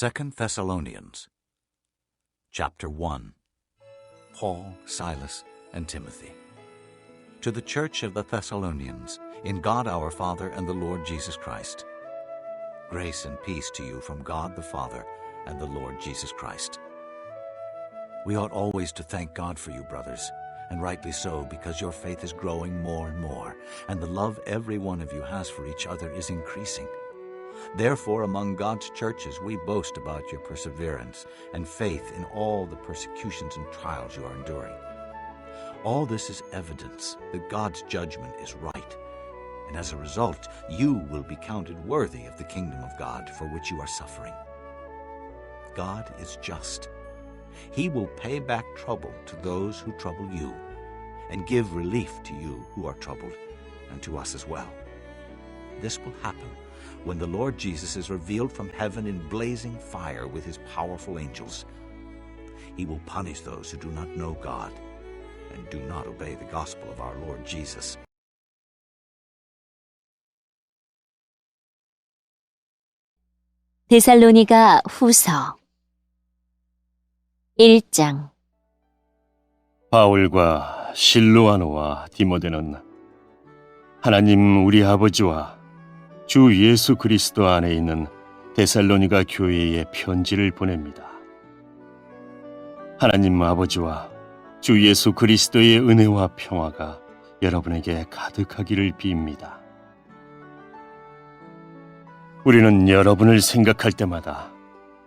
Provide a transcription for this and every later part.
Second Thessalonians chapter 1 Paul, Silas, and Timothy. To the church of the Thessalonians, in God our Father and the Lord Jesus Christ. Grace and peace to you from God the Father and the Lord Jesus Christ. We ought always to thank God for you, brothers, and rightly so, because your faith is growing more and more, and the love every one of you has for each other is increasing. Therefore, among God's churches, we boast about your perseverance and faith in all the persecutions and trials you are enduring. All this is evidence that God's judgment is right, and as a result, you will be counted worthy of the kingdom of God for which you are suffering. God is just. He will pay back trouble to those who trouble you, and give relief to you who are troubled, and to us as well. This will happen when the Lord Jesus is revealed from heaven in blazing fire with his powerful angels. He will punish those who do not know God and do not obey the gospel of our Lord Jesus. 데살로니가 후서 1장 바울과 실로아노와 디모데는 하나님 우리 아버지와 주 예수 그리스도 안에 있는 데살로니가 교회에 편지를 보냅니다. 하나님 아버지와 주 예수 그리스도의 은혜와 평화가 여러분에게 가득하기를 빕니다. 우리는 여러분을 생각할 때마다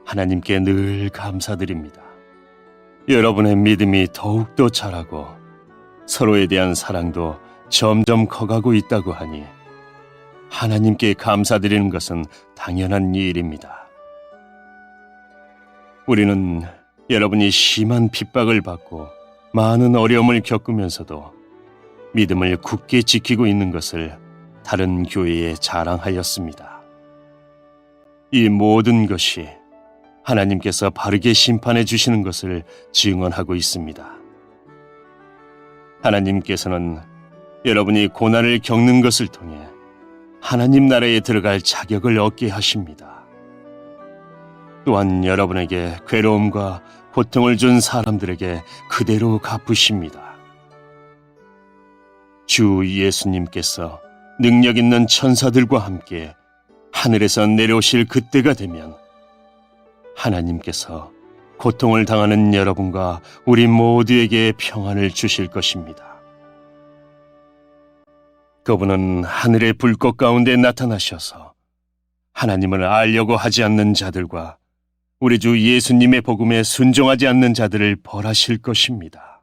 하나님께 늘 감사드립니다. 여러분의 믿음이 더욱더 자라고 서로에 대한 사랑도 점점 커가고 있다고 하니 하나님께 감사드리는 것은 당연한 일입니다. 우리는 여러분이 심한 핍박을 받고 많은 어려움을 겪으면서도 믿음을 굳게 지키고 있는 것을 다른 교회에 자랑하였습니다. 이 모든 것이 하나님께서 바르게 심판해 주시는 것을 증언하고 있습니다. 하나님께서는 여러분이 고난을 겪는 것을 통해 하나님 나라에 들어갈 자격을 얻게 하십니다. 또한 여러분에게 괴로움과 고통을 준 사람들에게 그대로 갚으십니다. 주 예수님께서 능력 있는 천사들과 함께 하늘에서 내려오실 그때가 되면 하나님께서 고통을 당하는 여러분과 우리 모두에게 평안을 주실 것입니다. 그분은 하늘의 불꽃 가운데 나타나셔서 하나님을 알려고 하지 않는 자들과 우리 주 예수님의 복음에 순종하지 않는 자들을 벌하실 것입니다.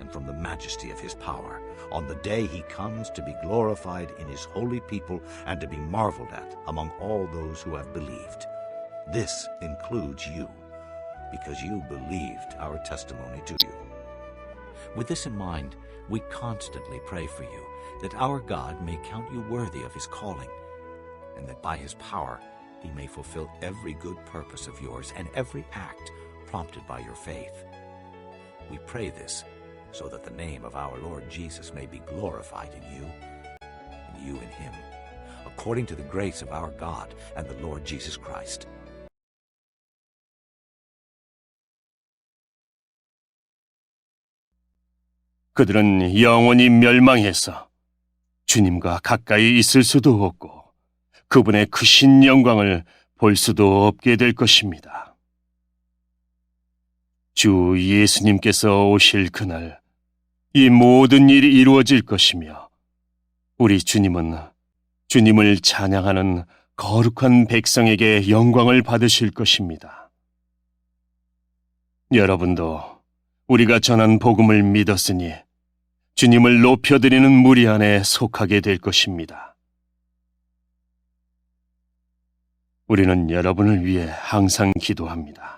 And from the majesty of his power on the day he comes to be glorified in his holy people and to be marveled at among all those who have believed. This includes you, because you believed our testimony to you. With this in mind, we constantly pray for you that our God may count you worthy of his calling, and that by his power he may fulfill every good purpose of yours and every act prompted by your faith. We pray this so that the name of our Lord Jesus may be glorified in you, and you in him, according to the grace of our God and the Lord Jesus Christ. 그들은 영원히 멸망해서 주님과 가까이 있을 수도 없고 그분의 크신 영광을 볼 수도 없게 될 것입니다. 주 예수님께서 오실 그날 이 모든 일이 이루어질 것이며 우리 주님은 주님을 찬양하는 거룩한 백성에게 영광을 받으실 것입니다. 여러분도 우리가 전한 복음을 믿었으니 주님을 높여드리는 무리 안에 속하게 될 것입니다. 우리는 여러분을 위해 항상 기도합니다.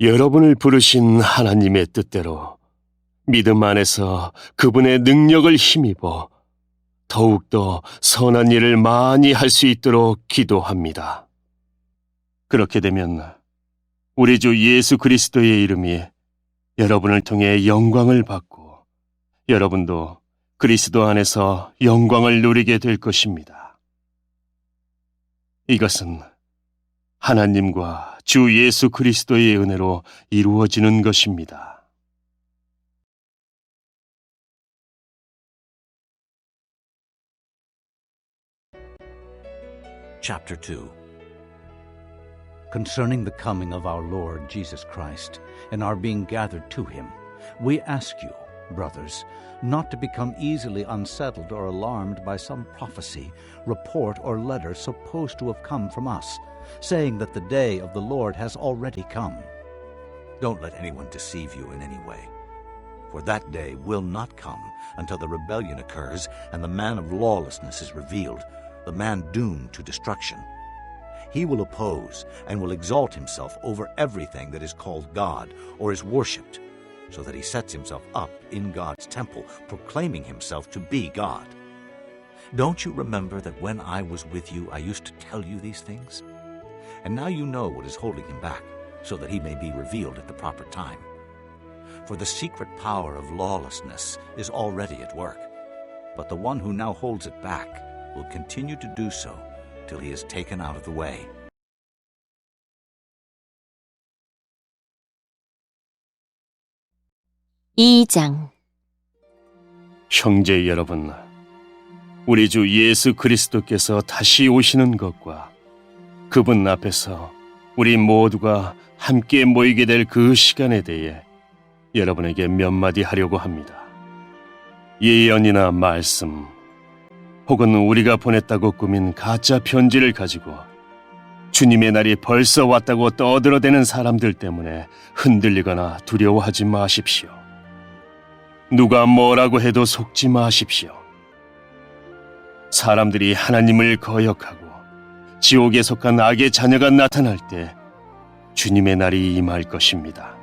여러분을 부르신 하나님의 뜻대로 믿음 안에서 그분의 능력을 힘입어 더욱더 선한 일을 많이 할 수 있도록 기도합니다. 그렇게 되면 우리 주 예수 그리스도의 이름이 여러분을 통해 영광을 받고 여러분도 그리스도 안에서 영광을 누리게 될 것입니다. 이것은 하나님과 주 예수 그리스도의 은혜로 이루어지는 것입니다. Chapter 2 Concerning the coming of our Lord Jesus Christ and our being gathered to him, we ask you, brothers, not to become easily unsettled or alarmed by some prophecy, report, or letter supposed to have come from us, saying that the day of the Lord has already come. Don't let anyone deceive you in any way. For that day will not come until the rebellion occurs and the man of lawlessness is revealed, the man doomed to destruction. He will oppose and will exalt himself over everything that is called God or is worshipped, so that he sets himself up in God's temple, proclaiming himself to be God. Don't you remember that when I was with you, I used to tell you these things? And now you know what is holding him back, so that he may be revealed at the proper time. For the secret power of lawlessness is already at work, but the one who now holds it back will continue to do so till he is taken out of the way. 이장 형제 여러분, 우리 주 예수 그리스도께서 다시 오시는 것과 그분 앞에서 우리 모두가 함께 모이게 될 그 시간에 대해 여러분에게 몇 마디 하려고 합니다. 예언이나 말씀, 혹은 우리가 보냈다고 꾸민 가짜 편지를 가지고 주님의 날이 벌써 왔다고 떠들어대는 사람들 때문에 흔들리거나 두려워하지 마십시오. 누가 뭐라고 해도 속지 마십시오. 사람들이 하나님을 거역하고 지옥에 속한 악의 자녀가 나타날 때 주님의 날이 임할 것입니다.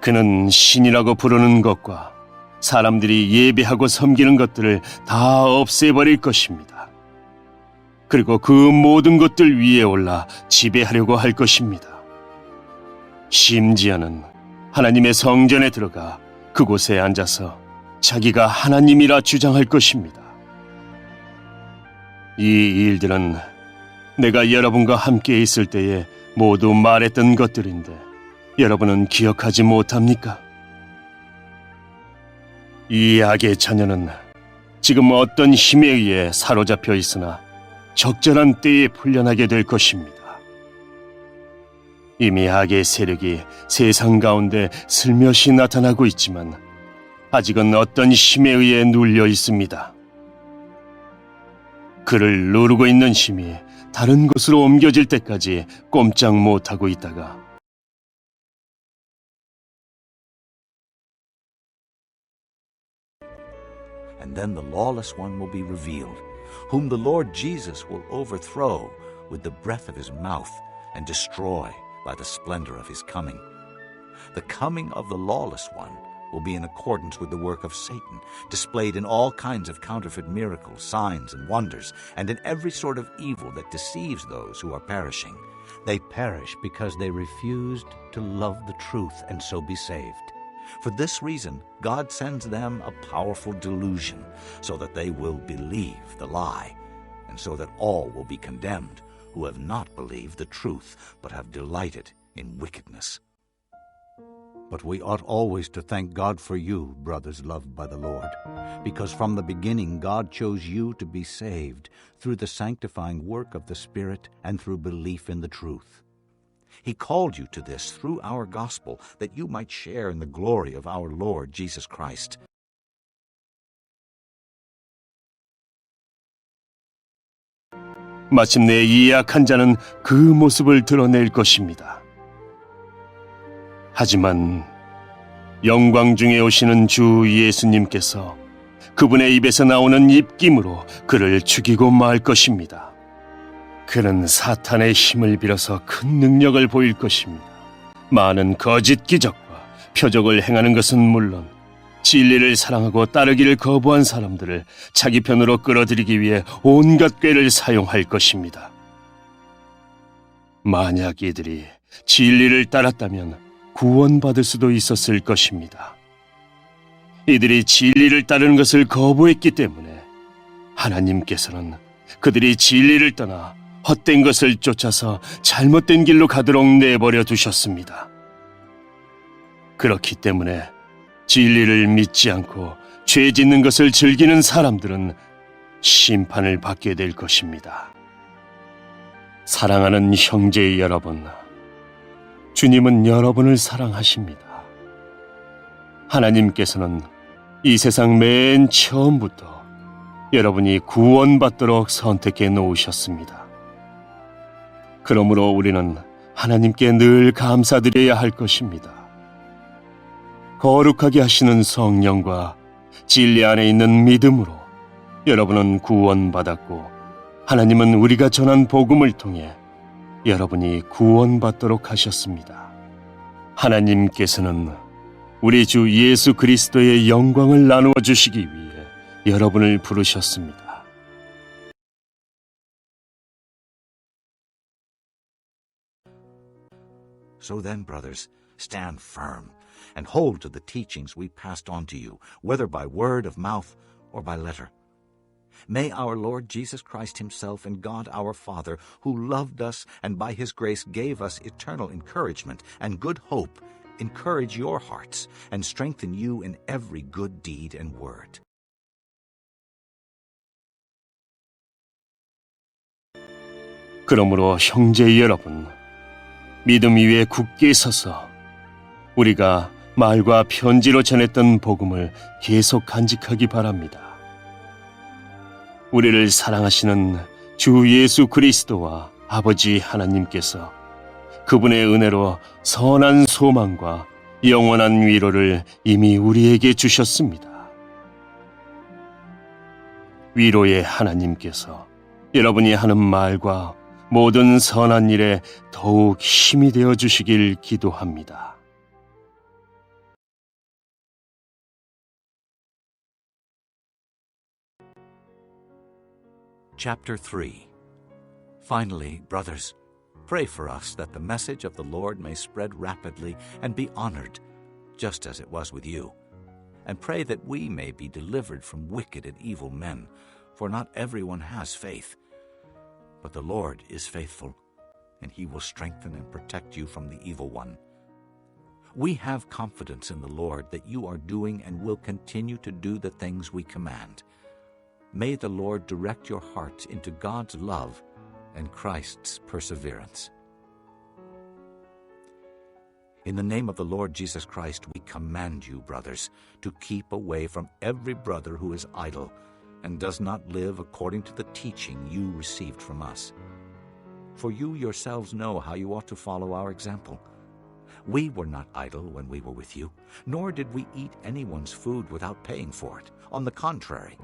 그는 신이라고 부르는 것과 사람들이 예배하고 섬기는 것들을 다 없애버릴 것입니다. 그리고 그 모든 것들 위에 올라 지배하려고 할 것입니다. 심지어는 하나님의 성전에 들어가 그곳에 앉아서 자기가 하나님이라 주장할 것입니다. 이 일들은 내가 여러분과 함께 있을 때에 모두 말했던 것들인데 여러분은 기억하지 못합니까? 이 악의 자녀는 지금 어떤 힘에 의해 사로잡혀 있으나 적절한 때에 풀려나게 될 것입니다. 이미 악의 세력이 세상 가운데 슬며시 나타나고 있지만 아직은 어떤 힘에 의해 눌려 있습니다. 그를 누르고 있는 힘이 다른 곳으로 옮겨질 때까지 꼼짝 못하고 있다가 And then the lawless one will be revealed, whom the Lord Jesus will overthrow with the breath of his mouth and destroy by the splendor of his coming. The coming of the lawless one will be in accordance with the work of Satan, displayed in all kinds of counterfeit miracles, signs, and wonders, and in every sort of evil that deceives those who are perishing. They perish because they refused to love the truth and so be saved. For this reason, God sends them a powerful delusion, so that they will believe the lie, and so that all will be condemned who have not believed the truth, but have delighted in wickedness. But we ought always to thank God for you, brothers loved by the Lord, because from the beginning God chose you to be saved through the sanctifying work of the Spirit and through belief in the truth. He called you to this through our gospel, that you might share in the glory of our Lord Jesus Christ. 마침내 이 약한 자는 그 모습을 드러낼 것입니다. 하지만 영광 중에 오시는 주 예수님께서 그분의 입에서 나오는 입김으로 그를 죽이고 말 것입니다. 그는 사탄의 힘을 빌어서 큰 능력을 보일 것입니다. 많은 거짓 기적과 표적을 행하는 것은 물론 진리를 사랑하고 따르기를 거부한 사람들을 자기 편으로 끌어들이기 위해 온갖 꾀를 사용할 것입니다. 만약 이들이 진리를 따랐다면 구원받을 수도 있었을 것입니다. 이들이 진리를 따르는 것을 거부했기 때문에 하나님께서는 그들이 진리를 떠나 헛된 것을 쫓아서 잘못된 길로 가도록 내버려 두셨습니다. 그렇기 때문에 진리를 믿지 않고 죄 짓는 것을 즐기는 사람들은 심판을 받게 될 것입니다. 사랑하는 형제 여러분, 주님은 여러분을 사랑하십니다. 하나님께서는 이 세상 맨 처음부터 여러분이 구원받도록 선택해 놓으셨습니다. 그러므로 우리는 하나님께 늘 감사드려야 할 것입니다. 거룩하게 하시는 성령과 진리 안에 있는 믿음으로 여러분은 구원받았고 하나님은 우리가 전한 복음을 통해 여러분이 구원받도록 하셨습니다. 하나님께서는 우리 주 예수 그리스도의 영광을 나누어 주시기 위해 여러분을 부르셨습니다. and hold to the teachings we passed on to you, whether by word of mouth or by letter. May our Lord Jesus Christ himself and God our Father, who loved us and by his grace gave us eternal encouragement and good hope, encourage your hearts and strengthen you in every good deed and word. 그러므로 형제 여러분, 믿음 위에 굳게 서서 우리가 말과 편지로 전했던 복음을 계속 간직하기 바랍니다. 우리를 사랑하시는 주 예수 그리스도와 아버지 하나님께서 그분의 은혜로 선한 소망과 영원한 위로를 이미 우리에게 주셨습니다. 위로의 하나님께서 여러분이 하는 말과 모든 선한 일에 더욱 힘이 되어 주시길 기도합니다. Chapter 3 Finally, brothers, pray for us that the message of the Lord may spread rapidly and be honored, just as it was with you. And pray that we may be delivered from wicked and evil men, for not everyone has faith. But the Lord is faithful, and he will strengthen and protect you from the evil one. We have confidence in the Lord that you are doing and will continue to do the things we command. May the Lord direct your hearts into God's love and Christ's perseverance. In the name of the Lord Jesus Christ, we command you, brothers, to keep away from every brother who is idle and does not live according to the teaching you received from us. For you yourselves know how you ought to follow our example. We were not idle when we were with you, nor did we eat anyone's food without paying for it. On the contrary,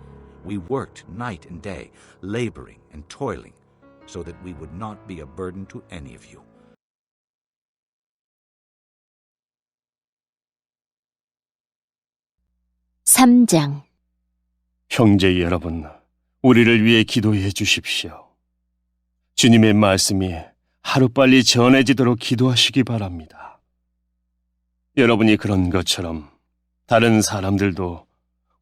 we worked night and day, laboring and toiling, so that we would not be a burden to any of you. 삼장 형제 여러분, 우리를 위해 기도해 주십시오. 주님의 말씀이 하루빨리 전해지도록 기도하시기 바랍니다. 여러분이 그런 것처럼 다른 사람들도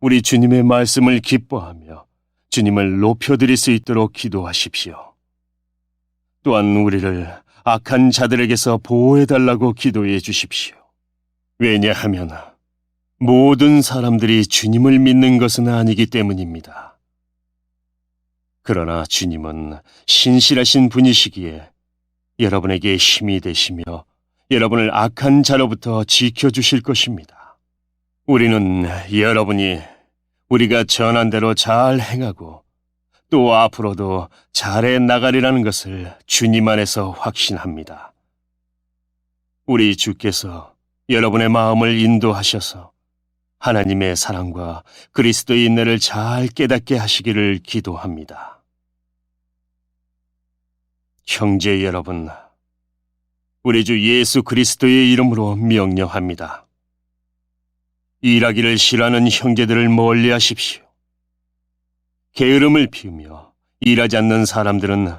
우리 주님의 말씀을 기뻐하며 주님을 높여드릴 수 있도록 기도하십시오. 또한 우리를 악한 자들에게서 보호해달라고 기도해 주십시오. 왜냐하면 모든 사람들이 주님을 믿는 것은 아니기 때문입니다. 그러나 주님은 신실하신 분이시기에 여러분에게 힘이 되시며 여러분을 악한 자로부터 지켜주실 것입니다. 우리는 여러분이 우리가 전한 대로 잘 행하고 또 앞으로도 잘해 나가리라는 것을 주님 안에서 확신합니다. 우리 주께서 여러분의 마음을 인도하셔서 하나님의 사랑과 그리스도의 인내를 잘 깨닫게 하시기를 기도합니다. 형제 여러분, 우리 주 예수 그리스도의 이름으로 명령합니다. 일하기를 싫어하는 형제들을 멀리 하십시오. 게으름을 피우며 일하지 않는 사람들은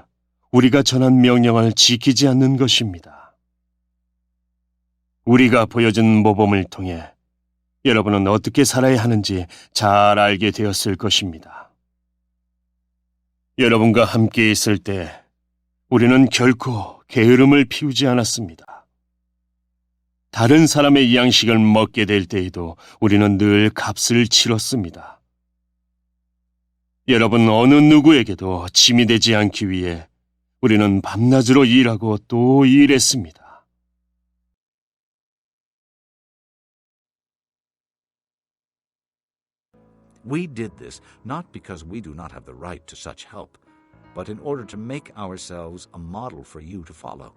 우리가 전한 명령을 지키지 않는 것입니다. 우리가 보여준 모범을 통해 여러분은 어떻게 살아야 하는지 잘 알게 되었을 것입니다. 여러분과 함께 있을 때 우리는 결코 게으름을 피우지 않았습니다. 다른 사람의 양식을 먹게 될 때에도 우리는 늘 값을 치렀습니다. 여러분 어느 누구에게도 짐이 되지 않기 위해 우리는 밤낮으로 일하고 또 일했습니다. But in order to make ourselves a model for you to follow.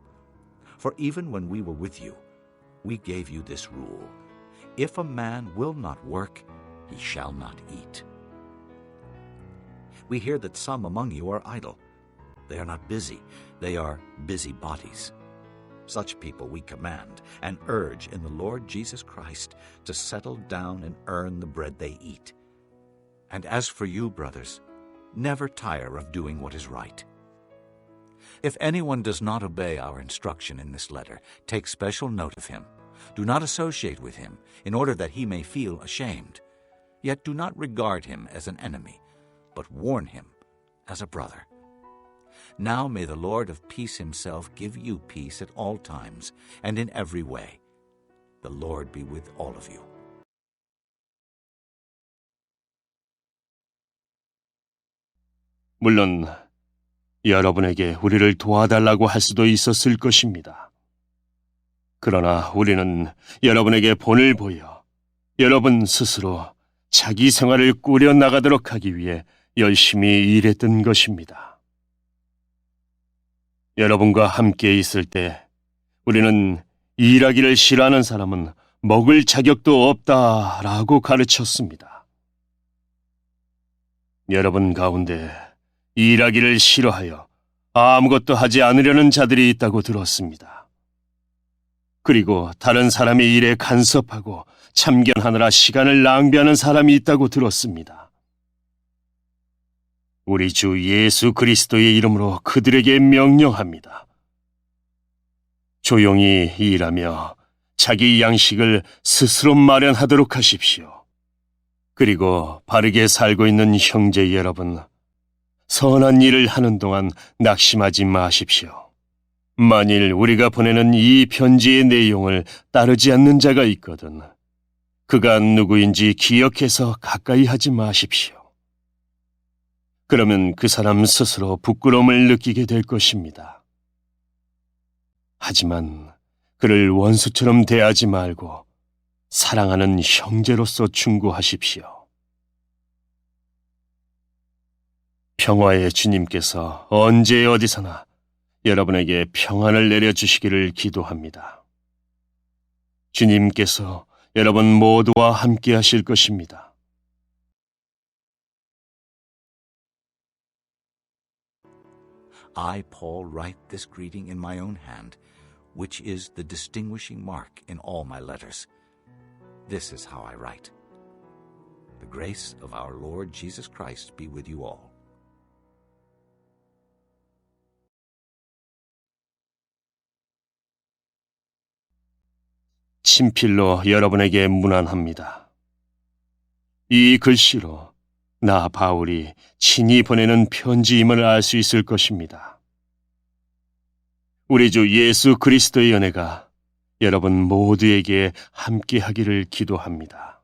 For even when we were with you, we gave you this rule If a man will not work, he shall not eat. We hear that some among you are idle. They are not busy, they are busybodies. Such people we command and urge in the Lord Jesus Christ to settle down and earn the bread they eat. And as for you, brothers, never tire of doing what is right. If anyone does not obey our instruction in this letter, take special note of him. Do not associate with him, in order that he may feel ashamed. Yet do not regard him as an enemy, but warn him as a brother. Now may the Lord of peace himself give you peace at all times and in every way. The Lord be with all of you. 물론 여러분에게 우리를 도와달라고 할 수도 있었을 것입니다. 그러나 우리는 여러분에게 본을 보여 여러분 스스로 자기 생활을 꾸려 나가도록 하기 위해 열심히 일했던 것입니다. 여러분과 함께 있을 때 우리는 일하기를 싫어하는 사람은 먹을 자격도 없다라고 가르쳤습니다. 여러분 가운데 일하기를 싫어하여 아무것도 하지 않으려는 자들이 있다고 들었습니다. 그리고 다른 사람의 일에 간섭하고 참견하느라 시간을 낭비하는 사람이 있다고 들었습니다. 우리 주 예수 그리스도의 이름으로 그들에게 명령합니다. 조용히 일하며 자기 양식을 스스로 마련하도록 하십시오. 그리고 바르게 살고 있는 형제 여러분, 선한 일을 하는 동안 낙심하지 마십시오. 만일 우리가 보내는 이 편지의 내용을 따르지 않는 자가 있거든, 그가 누구인지 기억해서 가까이 하지 마십시오. 그러면 그 사람 스스로 부끄러움을 느끼게 될 것입니다. 하지만 그를 원수처럼 대하지 말고 사랑하는 형제로서 충고하십시오. 평화의 주님께서 언제 어디서나 여러분에게 평안을 내려주시기를 기도합니다. 주님께서 여러분 모두와 함께 하실 것입니다. I, Paul, write this greeting in my own hand, which is the distinguishing mark in all my letters. This is how I write. The grace of our Lord Jesus Christ be with you all. 친필로 여러분에게 문안합니다. 이 글씨로 나 바울이 친히 보내는 편지임을 알 수 있을 것입니다. 우리 주 예수 그리스도의 은혜가 여러분 모두에게 함께 하기를 기도합니다.